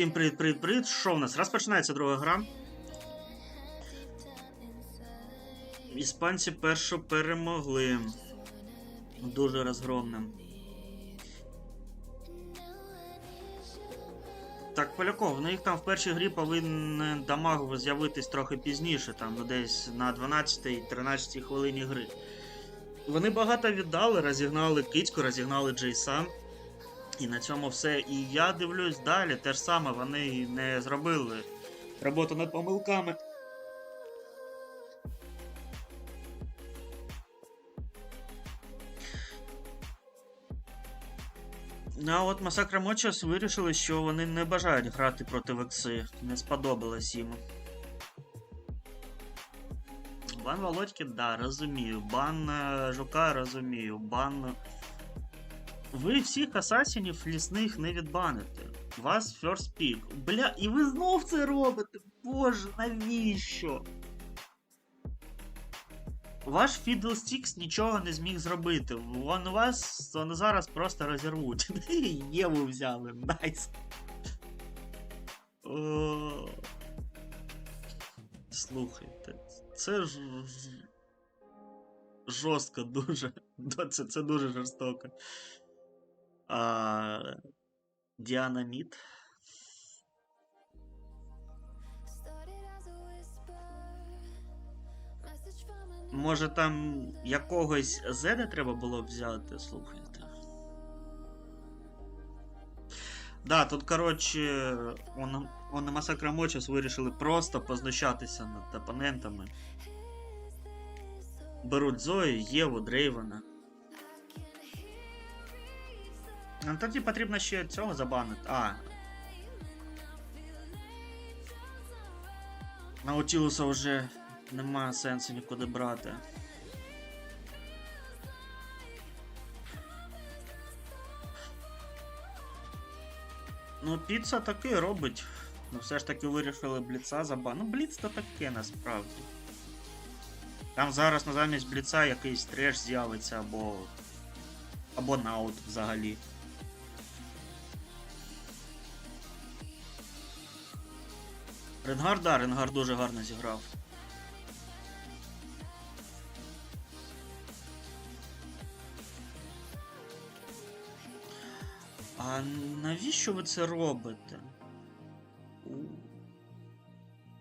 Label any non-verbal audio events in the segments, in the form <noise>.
Всім привіт, привіт, привіт. Що в нас? Розпочинається друга гра. Іспанці першу перемогли. Дуже розгромним. Так, Поляков, в них там в першій грі повинен дамаг з'явитись трохи пізніше, там ну, десь на 12-13 хвилині гри. Вони багато віддали, розігнали Кицьку, розігнали Джейса. І на цьому все. І я дивлюсь далі, те ж саме, вони не зробили роботу над помилками. Ну, а от Масакра Мочас вирішили, що вони не бажають грати проти Векси. Не сподобалось їм. Бан Володьки, да, розумію. Бан е, Жука розумію. Бан. Ви всіх асасінів лісних не відбаните. У вас first pick. Бля, і ви знов це робите. Боже, навіщо? Ваш Fiddlesticks нічого не зміг зробити. Вон вас вони зараз просто розірвуть. <laughs> Єву взяли, найс. Слухайте, це ж- жорстко дуже. <laughs> Це, це дуже жорстоко. А, Діана Мід. Може там якогось Зеда треба було взяти, слухайте. Да, тут, коротше, он, он Масакра Мочас вирішили просто познущатися над опонентами. Беруть Зою, Єву, Дрейвена. Ну, тоді потрібно ще цього забанити. А. Наутілуса вже немає сенсу нікуди брати. Ну, піца таки робить. Ну, все ж таки вирішили бліца забан. Ну, бліц то таке насправді. Там зараз на замість бліца якийсь треш з'явиться або. або наут взагалі. Ренгар, да, Ренгар дуже гарно зіграв. А навіщо ви це робите?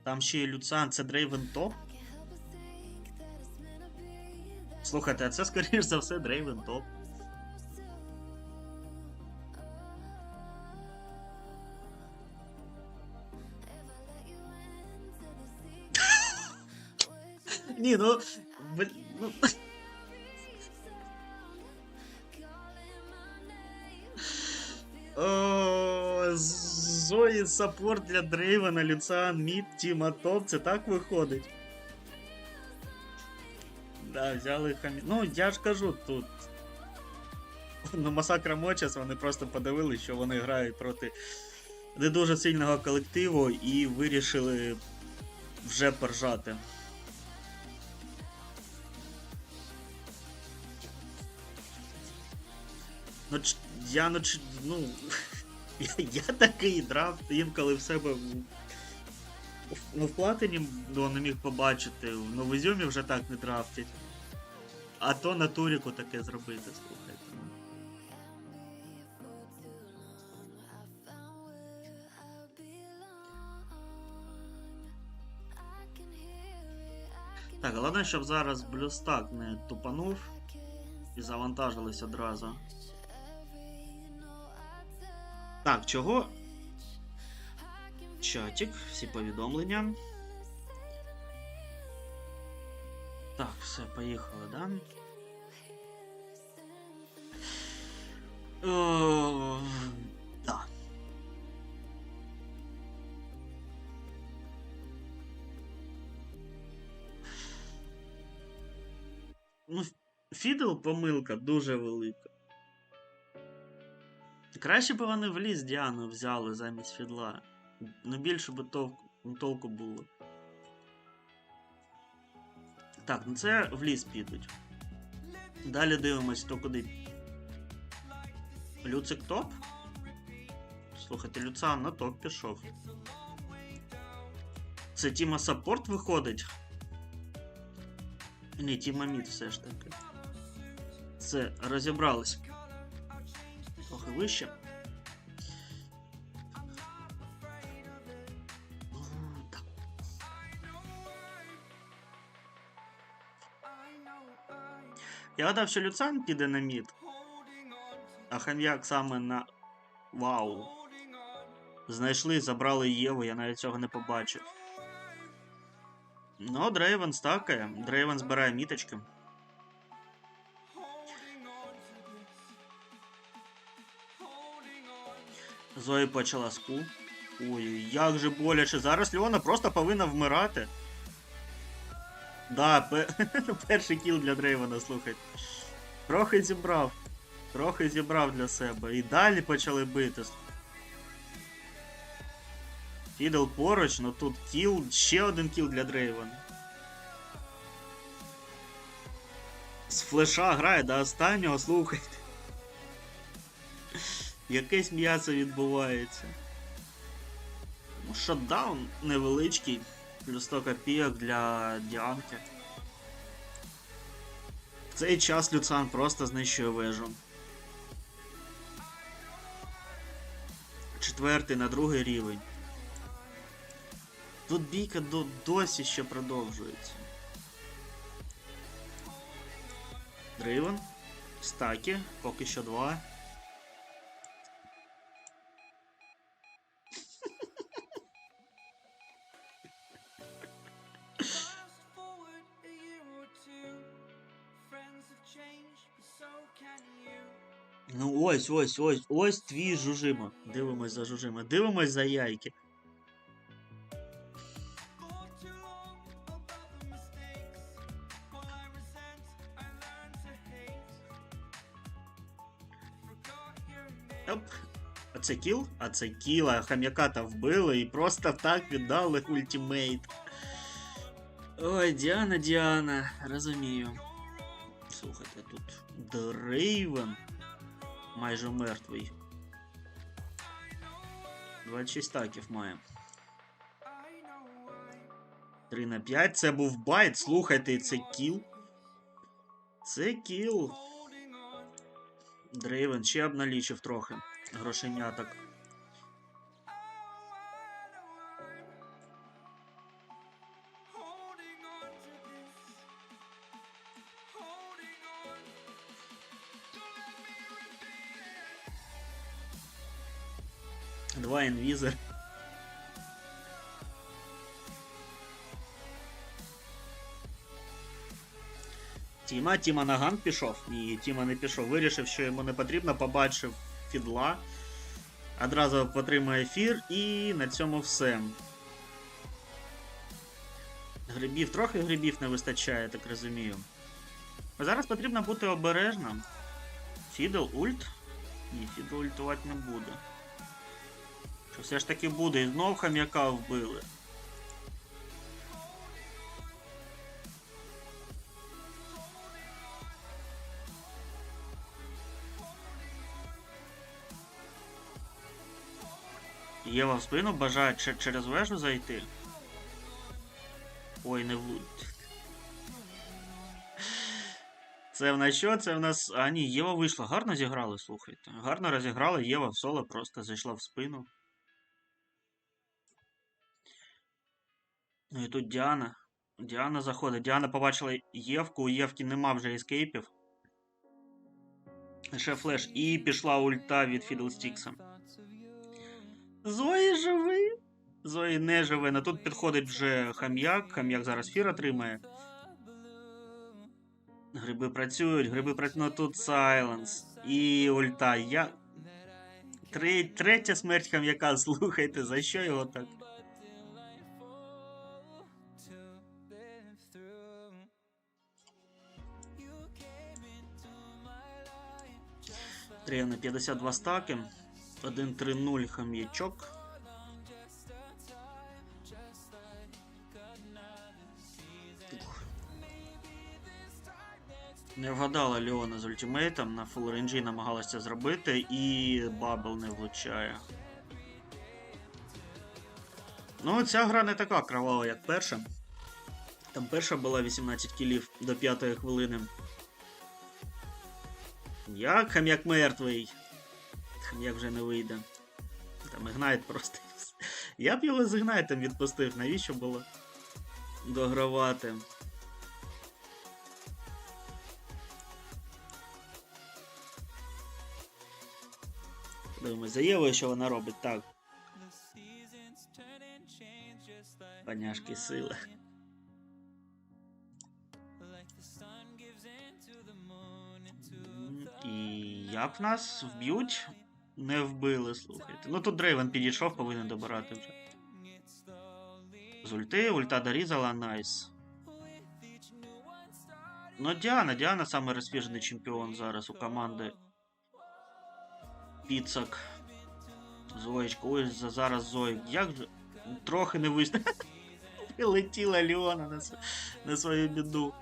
Там ще є Люциан, це Дрейвен Топ? Слухайте, а це скоріш за все Дрейвен Топ. Ні, ну. ну... Зої саппорт для Дрейвена, Люциан, Мід, Тіма Топ, це так виходить. Да, взяли хамі. Ну, я ж кажу, тут. Ну, Масакра Мочас, вони просто подивилися, що вони грають проти не дуже сильного колективу і вирішили вже поржати. Ну, я ну, ну <laughs> я, я такий драфт інколи в себе в, в- платині ну, не міг побачити, в Новозюмі вже так не драфтять. А то на туріку таке зробити, слухайте. ну. Так, головне, щоб зараз блюстак не тупанув і завантажились одразу. Так, чого? Чатик, всі повідомлення. Так, все, поїхали, да? О, да. Ну, Фідл помилка дуже велика. Краще б вони в ліс Діану взяли замість Фідла. Ну більше би толку, толку було. Так, ну це в ліс підуть. Далі дивимось, хто куди. Люцик топ? Слухайте, Люцан на топ пішов. Це Тіма Саппорт виходить. Ні, Тіма Мід все ж таки. Це розібрались. Вище. Я гадав, що Люцан піде на мід. А хам'як саме на. Вау. Знайшли, забрали Єву, я навіть цього не побачив. Ну, Дрейвен стакає. Дрейвен збирає міточки. Зої почала ску. Ой, як же боляче. Зараз Леона просто повинна вмирати. Да, пе... <laughs> перший кіл для Дрейвена, слухайте. Трохи зібрав. Трохи зібрав для себе. І далі почали бити. Фідл поруч, ну тут кіл, ще один кіл для Дрейвена. З флеша грає до останнього, слухайте. Якесь м'ясо відбувається. Ну, шотдаун невеличкий. Плюс 100 копійок для Діанки. В цей час Люцан просто знищує вежу. Четвертий на другий рівень. Тут бійка до, досі ще продовжується. Дрейвен. Стаки, поки що два. Ось, ось, ось, ось твій жужима. Дивимось за жужима. Дивимось за яйки. Оп. А це кіл? А це кіл, а хам'яка та вбили і просто так віддали ультимейт. Ой, Діана, Діана, розумію. Слухайте, тут Дрейвен майже мертвий. 26 таків має. I know why. 3 на 5. Це був байт. Слухайте, це кіл. Це кіл. Дрейвен ще обналічив трохи. Грошеняток. Два інвізер. Тіма, Тіма на ган пішов. Ні, Тіма не пішов. Вирішив, що йому не потрібно, побачив фідла. Одразу потримає ефір і на цьому все. Грибів, трохи грибів не вистачає, так розумію. Зараз потрібно бути обережним. Фідл ульт? Ні, Фідл ультувати не буде. Все ж таки буде, і знов хам'яка вбили. Єва в спину бажає че- через вежу зайти. Ой, не в... Це в нас що? Це в нас. А ні, Єва вийшла. Гарно зіграли, слухайте. Гарно розіграли, Єва в соло просто зайшла в спину. Ну і тут Діана. Діана заходить. Діана побачила Євку, у Євки нема вже ескейпів. Ще флеш. І пішла ульта від Фідлстікса. Зої живий. Зої не живе. На тут підходить вже хам'як. Хам'як зараз фір отримає. Гриби працюють, гриби працюють. Ну тут Сайленс. І ульта. Я. Третя смерть хам'яка, <laughs> слухайте, за що його так? На 52 стаки. 1-3-0 хам'ячок. Не вгадала Леона з ультимейтом, на фул рейнджі намагалася зробити, і бабл не влучає. Ну, ця гра не така кровава, як перша. Там перша була 18 кілів до 5 хвилини. Як хам'як мертвий. Хам'як вже не вийде. Там ігнайт просто. Я б його з ігнайтом відпустив, навіщо було догравати. Подивимось за Євою, що вона робить. Так, паняшки сили. Як нас вб'ють? Не вбили, слухайте. Ну тут Дрейвен підійшов, повинен добирати вже. З ульти, ульта дорізала, найс. Ну, Діана, Діана саме розпіжений чемпіон зараз у команди. Піцак. Зоєчка, ой, зараз Зої. Як же. Трохи не вистачило. <laughs> Прилетіла Леона на, на свою біду.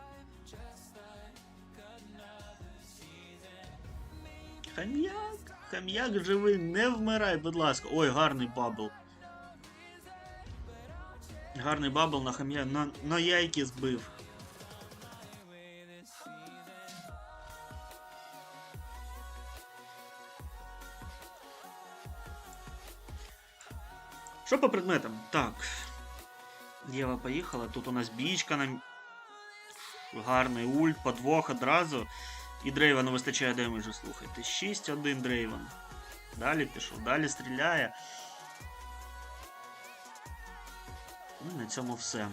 Хам'як, хам'як живий, не вмирай, будь ласка. Ой, гарний бабл. Гарний бабл на хам'я. На, на яйки збив. Що по предметам? Так. Єва поїхала. Тут у нас бічка на. Гарний ульт, подвох одразу. І Дрейвену вистачає демеджу, слухайте. 6-1 Дрейвен. Далі пішов, далі стріляє. Ну, на цьому все.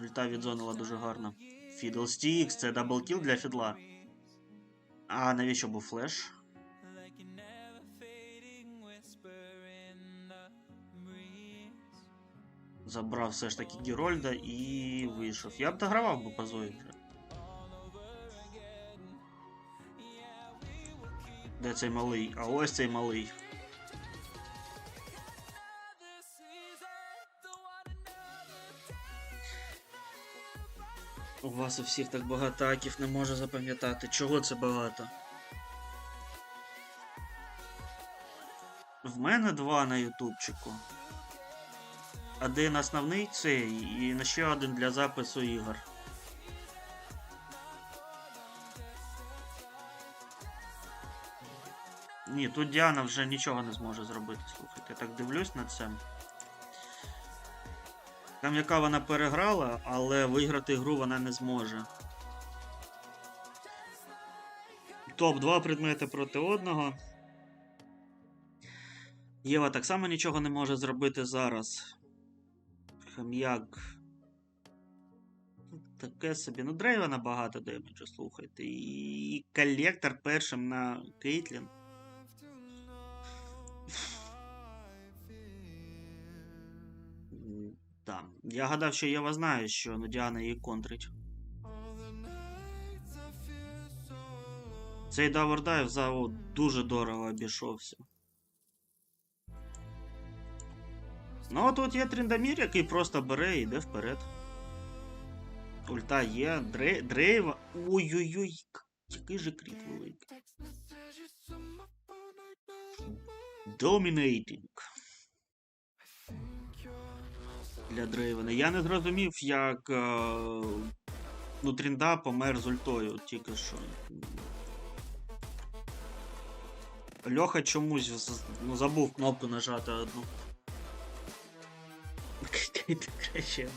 Ульта відзонила дуже гарно. Фідлстікс, це даблкіл для фідла. А навіщо був флеш? Забрав все ж таки Герольда і вийшов. Я б догравав би по Де цей малий? А ось цей малий. У вас у всіх так багато аків не можу запам'ятати. Чого це багато? В мене два на ютубчику. Один основний цей і ще один для запису ігор. Ні, тут Діана вже нічого не зможе зробити. Слухайте, я так дивлюсь на це. Там яка вона переграла, але виграти гру вона не зможе. Топ-2 предмети проти одного. Єва так само нічого не може зробити зараз. Хам'як. Таке собі. Ну, Дрейвена багато демеджу, слухайте. І колектор першим на Кейтлін. Так. Я гадав, що Єва знає, що ну, Діана її контрить. Цей Давердайв за дуже дорого обійшовся. Ну, а тут є Тріндамір, який просто бере і йде вперед. Ульта є, Дре... Дрейва. Ой-ой-ой, який же кріт великий. Dominating. Для Дрейвена. Я не зрозумів, як. Е... Ну, Трінда помер з ультою тільки що. Льоха чомусь ну, забув кнопку нажати одну. <laughs>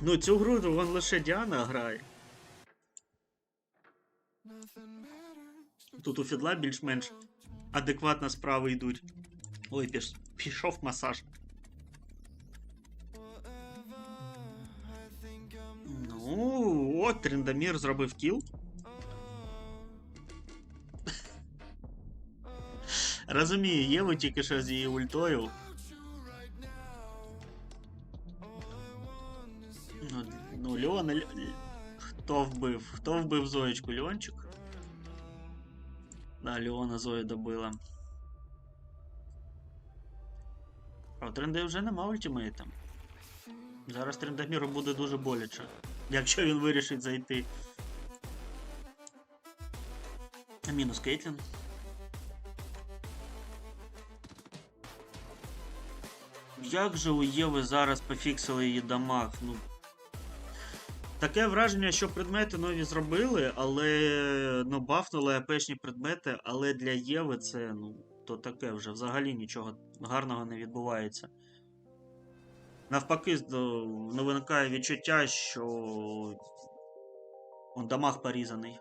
Ну, цю гру вон лише Діана грає. Тут у Фідла більш-менш адекватно справи йдуть. Ой, пішов масаж. Ну, от Тріндамір зробив кіл. Розумію, Єву тільки що з її ультою. Ну, ну Леон... Л- Л- Хто вбив? Хто вбив Зоєчку? Леончик? Да, Леона Зоя добила. А у Тренде вже нема ультимейта. Зараз Трендаміру буде дуже боляче. Якщо він вирішить зайти. Мінус Кейтлін. як же у Єви зараз пофіксили її дамаг? Ну. Таке враження, що предмети нові зробили, але ну, бафнули АПшні предмети, але для Єви це, ну, то таке вже взагалі нічого гарного не відбувається. Навпаки, здо- ну, виникає відчуття, що он дамаг порізаний.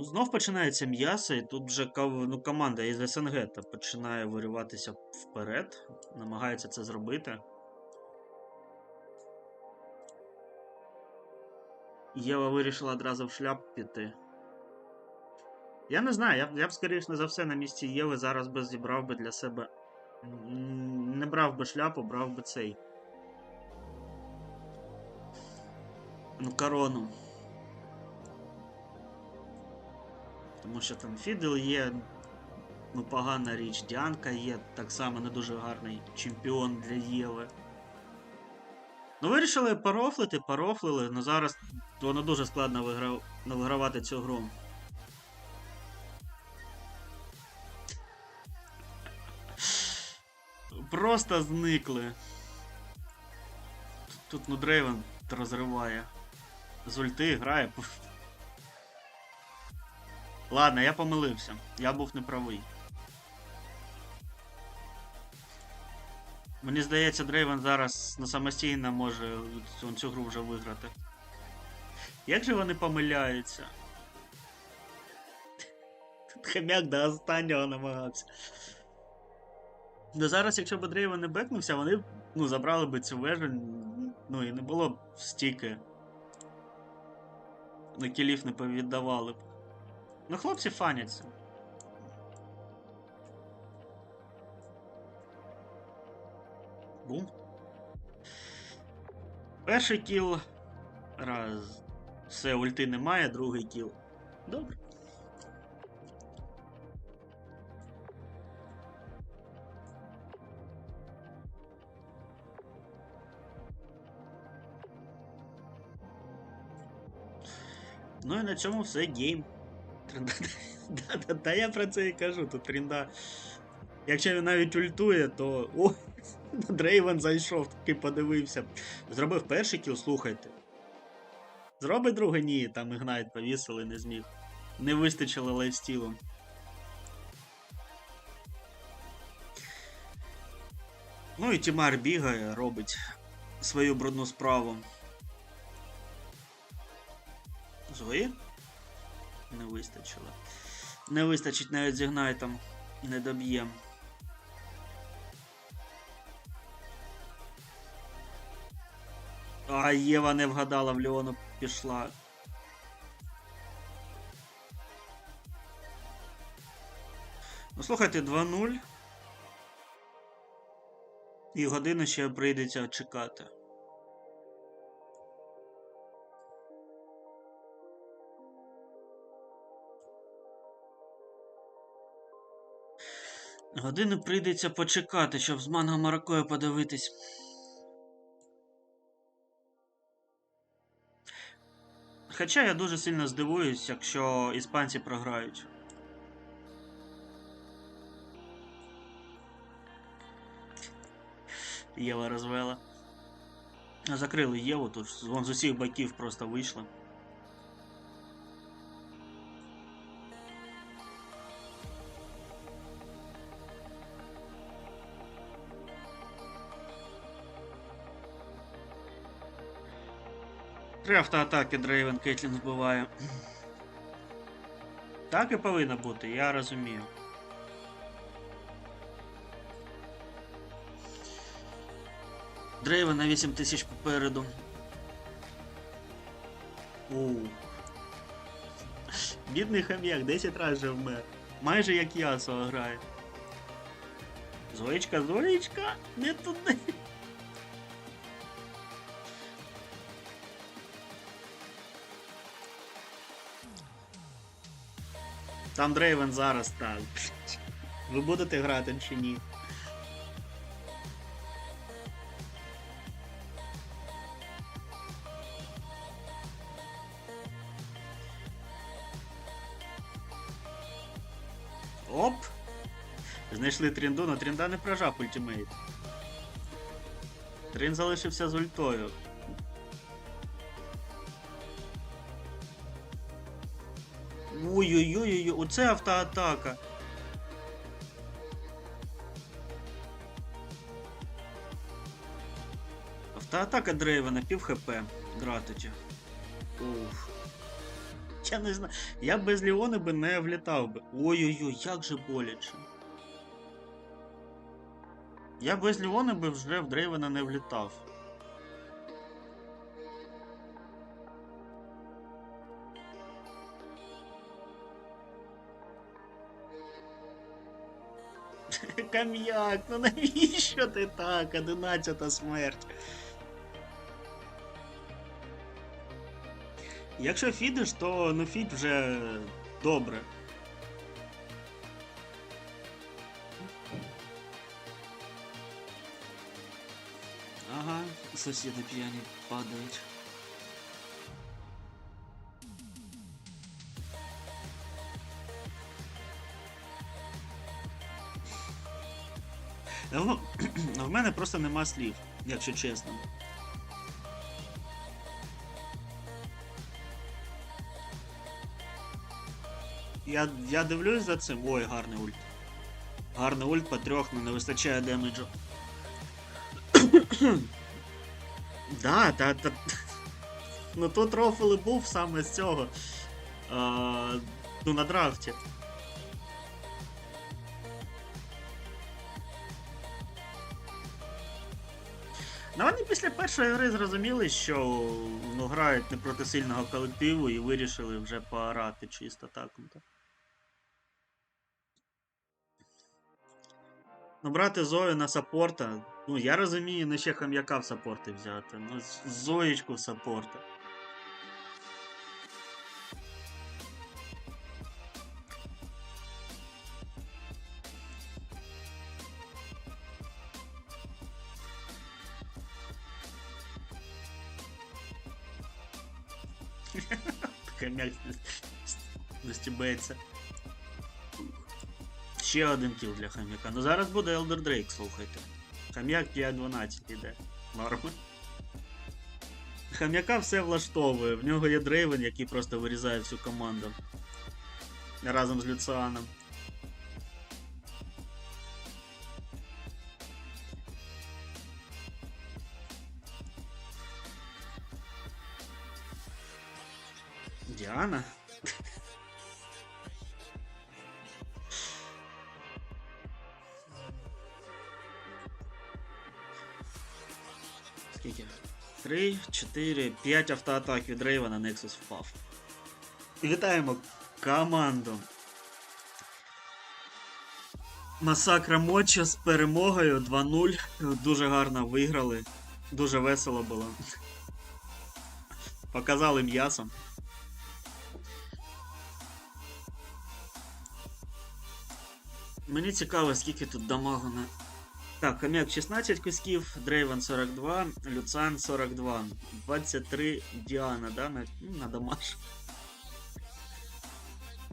Знов починається м'ясо, і тут вже ну, команда із СНГ та починає вириватися вперед, намагається це зробити. Єва вирішила одразу в шляп піти. Я не знаю, я, б- я б скоріше за все на місці Єви зараз би зібрав би для себе. Не брав би шляпу, брав би цей. Ну, корону. Тому що там Фідел є, ну, погана річ. Діанка є так само не дуже гарний чемпіон для Єви. Ну, вирішили порофлити, порофлили, але зараз воно дуже складно виграв... вигравати цю гру. Просто зникли. Тут, тут ну Дрейвен розриває. З ульти грає. Ладно, я помилився. Я був неправий. Мені здається, Дрейвен зараз на самостійно може цю, цю гру вже виграти. Як же вони помиляються? Тут хомяк до останнього намагався. Ну зараз, якщо б Дрейвен не бекнувся, вони ну, забрали б цю вежу, ну і не було б стільки. На кілів не повіддавали б. Ну, хлопці фаняться. Бум. Перший кіл. Раз. Все, ульти немає, другий кіл. Добре. Ну і на цьому все гейм. <laughs> Да, я про це і кажу. Тут тренда. Якщо він навіть ультує, то. О, <laughs> Дрейвен зайшов, такий подивився. Зробив перший кіл, слухайте. Зробить другий ні, там Ігнайт повісили, не зміг. Не вистачило лайфстілу. Ну і Тімар бігає, робить свою брудну справу. Зої? Не вистачило. Не вистачить навіть з Ігнайтом. Не доб'єм. А Єва не вгадала, в Леону пішла. Ну слухайте, 2-0. І годину ще прийдеться чекати. Годину прийдеться почекати, щоб з манго Маракою подивитись. Хоча я дуже сильно здивуюсь, якщо іспанці програють. Єва розвела. Закрили Єву, тут з усіх боків просто вийшли. Три автоатаки Дрейвен Кейтлін збиває. Так і повинно бути, я розумію. Дрейвен на 8 тисяч попереду. Оу. Бідний хам'як, 10 разів вже вмер. Майже як Ясо грає. Зоєчка, Зоєчка, не туди. Там Дрейвен зараз так. Ви будете грати чи ні? Оп! Знайшли трінду, але трінда не прожав ультимейт. Трін залишився з ультою. Ой-ой-ой, оце автоатака. Автоатака Дрейвена, пів хп. Гратича. Уф. Я не знаю. Я без Ліони би не влітав би. Ой-ой-ой, як же боляче. Я без Ліони би вже в Дрейвена не влітав. Кам'як, ну навіщо ти так? Одинадцята смерть. Якщо фідиш, то ну фід вже добре. Ага, сусіди п'яні падають. Ну, <clears throat> в мене просто нема слів, якщо чесно. Я, я дивлюсь за цим. Ой, гарний ульт. Гарний ульт по трьох, але не вистачає демеджу. <clears throat> да, та, та. <laughs> Ну тут рофл був саме з цього. А, ну на драфті. Першої гри зрозуміли, що ну, грають не проти сильного колективу і вирішили вже поорати чисто так. ну. Ну, брати Зою на саппорта. Ну, я розумію, не ще хам'яка в саппорти взяти. Ну, Зоєчку в саппорта. Хам'як застібається. Ще один кіл для хам'яка. Ну зараз буде Elder Drake, слухайте. Хам'як 5-12 іде. Норма. Хам'яка все влаштовує. В нього є Дрейвен, який просто вирізає всю команду. Разом з Люціаном. Діана? Скільки? 3, 4, 5 автоатак від Рейва на Nexus впав. Вітаємо команду. Масакра Моча з перемогою 2-0. Дуже гарно виграли. Дуже весело було. Показали м'ясо. Мені цікаво, скільки тут дамагу на. Так, Хам'як 16 кусків, Дрейвен 42, Люцан 42, 23 Діана, да, на, ну, на дамаж.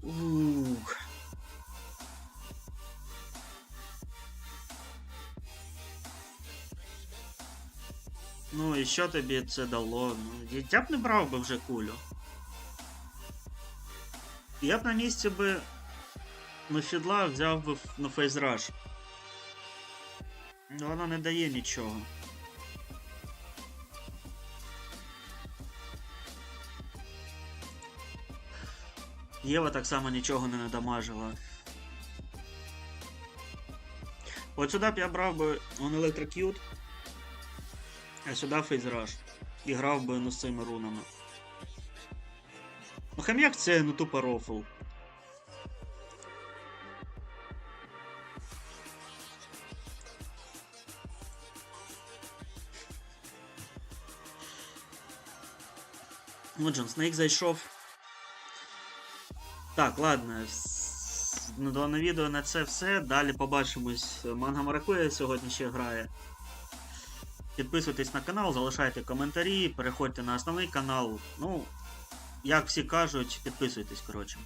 Ух. Ну і що тобі це дало? Ну, я б не брав би вже кулю. Я б на місці би на фідла взяв би на фейзраж. Ну, вона не дає нічого. Єва так само нічого не надамажила. От сюди б я брав би он Electrocute, а сюди фейзраж. І грав би ну, з цими рунами. Ну хам'як це ну тупо рофл. Ну, Джон Снейк зайшов. Так, ладно. На дане відео на це все. Далі побачимось. Манга Маракуя сьогодні ще грає. Підписуйтесь на канал, залишайте коментарі, переходьте на основний канал. Ну, як всі кажуть, підписуйтесь, коротше.